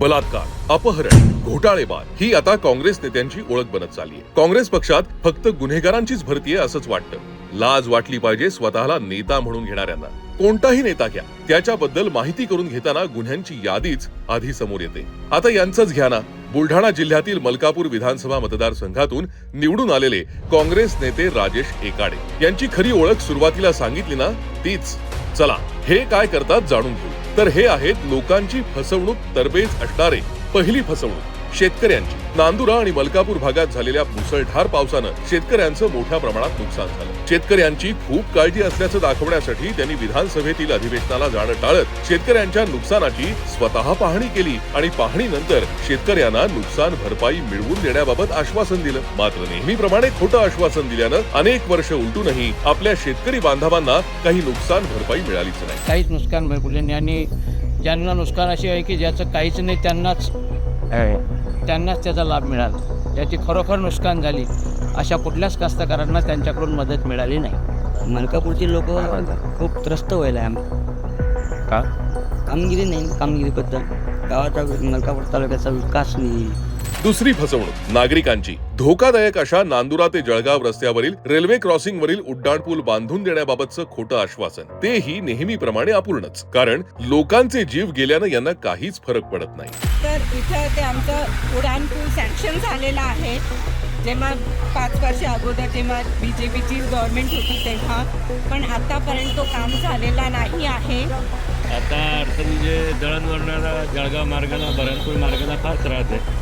बलात्कार अपहरण घोटाळेबाज ही आता काँग्रेस नेत्यांची ओळख बनत चालली आहे. काँग्रेस पक्षात फक्त गुन्हेगारांचीच भरती आहे असंच वाटतं. लाज वाटली पाहिजे स्वतःला नेता म्हणून घेणाऱ्यांना. कोणताही नेता घ्या. त्याच्याबद्दल माहिती करून घेताना गुन्ह्यांची यादीच आधी समोर येते. आता यांचंच घ्या ना. बुलढाणा जिल्ह्यातील मलकापूर विधानसभा मतदारसंघातून निवडून आलेले काँग्रेस नेते राजेश एकाडे. यांची खरी ओळख सुरुवातीला सांगितली ना तीच. चला हे काय करतात जाणून घेऊ. तर हे आहेत लोकांची फसवणूक तरबेज असणारे पहिली फसवणूक. शेतकऱ्यांची. नांदुरा आणि मलकापूर भागात झालेल्या मुसळधार पावसानं शेतकऱ्यांचं मोठ्या प्रमाणात नुकसान झालं. शेतकऱ्यांची खूप काळजी असल्याचं दाखवण्यासाठी त्यांनी विधानसभेतील अधिवेशनाला जाणं टाळत शेतकऱ्यांच्या नुकसानाची स्वतः पाहणी केली आणि पाहणीनंतर शेतकऱ्यांना नुकसान भरपाई मिळवून देण्याबाबत आश्वासन दिलं. मात्र नेहमीप्रमाणे खोटं आश्वासन दिल्यानं अनेक वर्ष उलटूनही आपल्या शेतकरी बांधवांना काही नुकसान भरपाई मिळालीच नाही. काहीच नुकसान भरपूर आणि ज्यांना नुकसान असे आहे की ज्याचं काहीच नाही त्यांनाच त्यांनाच त्याचा लाभ मिळाला. ज्याची खरोखर नुकसान झाली अशा कुठल्याच कास्तकारांना त्यांच्याकडून मदत मिळाली नाही. मलकापूरचे लोक खूप त्रस्त व्हायला आम का? कामगिरी नाही कामगिरीबद्दल गावाचा मलकापूर तालुक्याचा विकास नाही. दुसरी फसवणूक नागरिकांची. धोकादायक अशा नांदुरा ते जळगाव रस्त्यावरील रेल्वे क्रॉसिंग वरील उड्डाणपूल बांधून देण्याबाबतचं खोटं आश्वासन. तेही नेहमीप्रमाणे अपूर्णच. कारण लोकांचे जीव गेल्यानं यांना काहीच फरक पडत नाही. तर इथं ते आमचं उडान पूल सँक्शन झालेलं आहे. जेव्हा पाच वर्ष अगोदर जेव्हा बी जे पीची गव्हर्नमेंट होती तेव्हा पण आत्तापर्यंत तो काम झालेला नाही आहे. आता अडचण म्हणजे दळणवळणाला जळगाव मार्गाला बरणपूर मार्गाला फार त्रास आहे.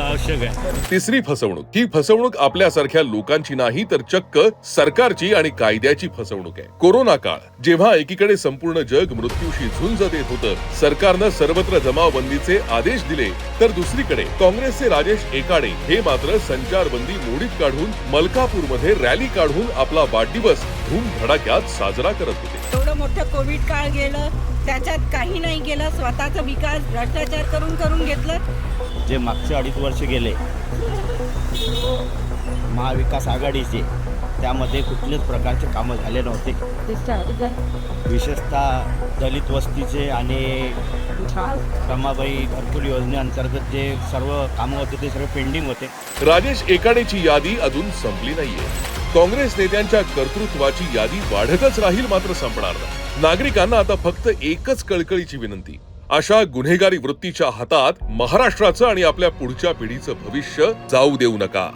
आवश्यक आहे. तिसरी फसवणूक. ही फसवणूक आपल्यासारख्या लोकांची नाही तर चक्क सरकारची आणि कायद्याची फसवणूक आहे. कोरोना काळ. जेव्हा एकीकडे संपूर्ण जग मृत्यूशी झुंज देत होतं सरकारनं सर्वत्र जमावबंदीचे आदेश दिले तर दुसरीकडे काँग्रेसचे राजेश एकाडे हे मात्र संचारबंदी मोडीत काढून मलकापूरमध्ये रॅली काढून आपला वाढदिवस धूमधडाक्यात साजरा करत होते. मोठं कोविड काळ गेलं त्याच्यात काही नाही केलं स्वतःचा विकास भ्रष्टाचार करून करून घेतलं. जे मागचे अडीच वर्ष गेले महाविकास आघाडीचे त्यामध्ये कुठल्याच प्रकारचे कामं झाले नव्हते. विशेषतः दलित वस्तीचे आणि रमाबाई घरकुल योजनेअंतर्गत जे सर्व कामं होते ते सर्व पेंडिंग होते. राजेश एकाडेची यादी अजून संपली नाहीये. काँग्रेस नेत्यांच्या कर्तृत्वाची यादी वाढतच राहील मात्र संपणार नाही. नागरिकांना आता फक्त एकच कळकळीची विनंती. अशा गुन्हेगारी वृत्तीच्या हातात महाराष्ट्राचं आणि आपल्या पुढच्या पिढीचं भविष्य जाऊ देऊ नका.